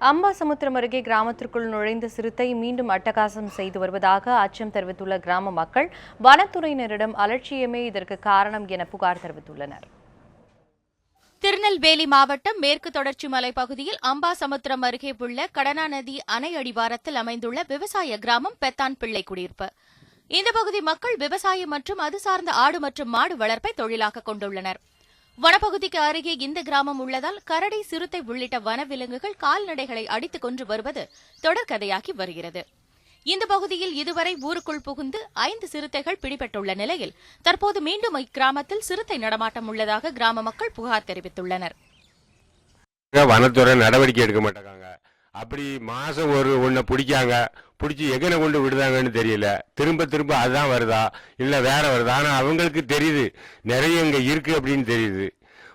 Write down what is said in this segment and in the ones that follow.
அம்பாசமுத்திரம் அருகே கிராமத்திற்குள் நுழைந்த சிறுத்தை மீண்டும் அட்டகாசம் செய்து வருவதாக அச்சம் தெரிவித்துள்ள கிராம மக்கள் வனத்துறையினரிடம் அலட்சியமே இதற்கு காரணம் என புகார் தெரிவித்துள்ளனர். திருநெல்வேலி மாவட்டம் மேற்கு தொடர்ச்சி மலை பகுதியில் அம்பாசமுத்திரம் அருகே உள்ள கடனா நதி அணை அடிவாரத்தில் அமைந்துள்ள விவசாய கிராமம் பெத்தான் பிள்ளை குடியிருப்பு. இந்த பகுதி மக்கள் விவசாயம் மற்றும் அது சார்ந்த ஆடு மற்றும் மாடு வளர்ப்பை தொழிலாக கொண்டுள்ளனர். வனப்பகுதிக்கு அருகே இந்த கிராமம் உள்ளதால் கரடி சிறுத்தை உள்ளிட்ட வனவிலங்குகள் கால்நடைகளை அடித்துக் கொன்று வருவது தொடர்கதையாகி வருகிறது. இந்த பகுதியில் இதுவரை ஊருக்குள் புகுந்து ஐந்து சிறுத்தைகள் பிடிபட்டுள்ள நிலையில் தற்போது மீண்டும் இக்கிராமத்தில் சிறுத்தை நடமாட்டம் உள்ளதாக கிராம மக்கள் புகார் தெரிவித்துள்ளனர். வனத்துறை நடவடிக்கை எடுக்க மாட்டாங்க அப்படி மாதம் ஒரு ஒன்றை பிடிக்காங்க பிடிச்சி எங்கனை கொண்டு விடுதாங்கன்னு தெரியல. திரும்ப திரும்ப அதுதான் வருதா? இல்லை வேற வருதா? ஆனால் அவங்களுக்கு தெரியுது. நிறைய இங்கே இருக்குது அப்படின்னு தெரியுது.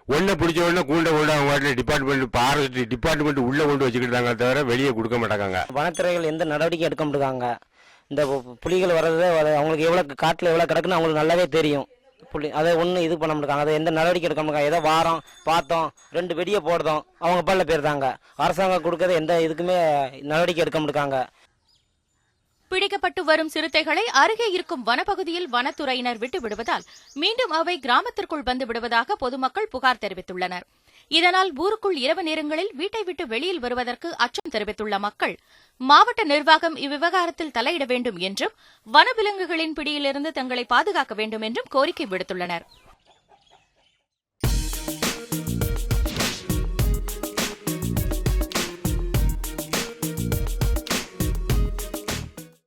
ஒன்றை பிடிச்ச உடனே கூண்ட கொண்டு அவங்க வாட்டில் டிபார்ட்மெண்ட் ஃபாரஸ்ட் டிபார்ட்மெண்ட் உள்ளே கொண்டு வச்சுக்கிட்டாங்க தவிர வெளியே கொடுக்க மாட்டாங்க வனத்துறைகள் எந்த நடவடிக்கை எடுக்க மாட்டாங்க. இந்த பு- புலிகள் வர்றது வர- அவங்களுக்கு எவ்வளோ காட்டில் எவ்வளோ கிடக்குன்னு அவங்களுக்கு நல்லாவே தெரியும். புள்ளி அதை ஒன்றும் இது பண்ண மாட்டாங்க அதை எந்த நடவடிக்கை எடுக்க முடியாது ஏதோ வாரம் பார்த்தோம் ரெண்டு வெடியை போடுறோம் அவங்க பல்ல போயிருந்தாங்க அரசாங்கம் கொடுக்கறது எந்த இதுக்குமே நடவடிக்கை எடுக்க முடியாங்க பிடிக்கப்பட்டு வரும் சிறுத்தைகளை அருகே இருக்கும் வனப்பகுதியில் வனத்துறையினர் விட்டு விடுவதால் மீண்டும் அவை கிராமத்திற்குள் வந்து விடுவதாக பொதுமக்கள் புகார் தெரிவித்துள்ளனர். இதனால் ஊருக்குள் இரவு நேரங்களில் வீட்டை விட்டு வெளியில் வருவதற்கு அச்சம் தெரிவித்துள்ள மக்கள் மாவட்ட நிர்வாகம் இவ்விவகாரத்தில் தலையிட வேண்டும் என்றும் வனவிலங்குகளின் பிடியிலிருந்து தங்களை பாதுகாக்க வேண்டும் என்றும் கோரிக்கை விடுத்துள்ளனர்.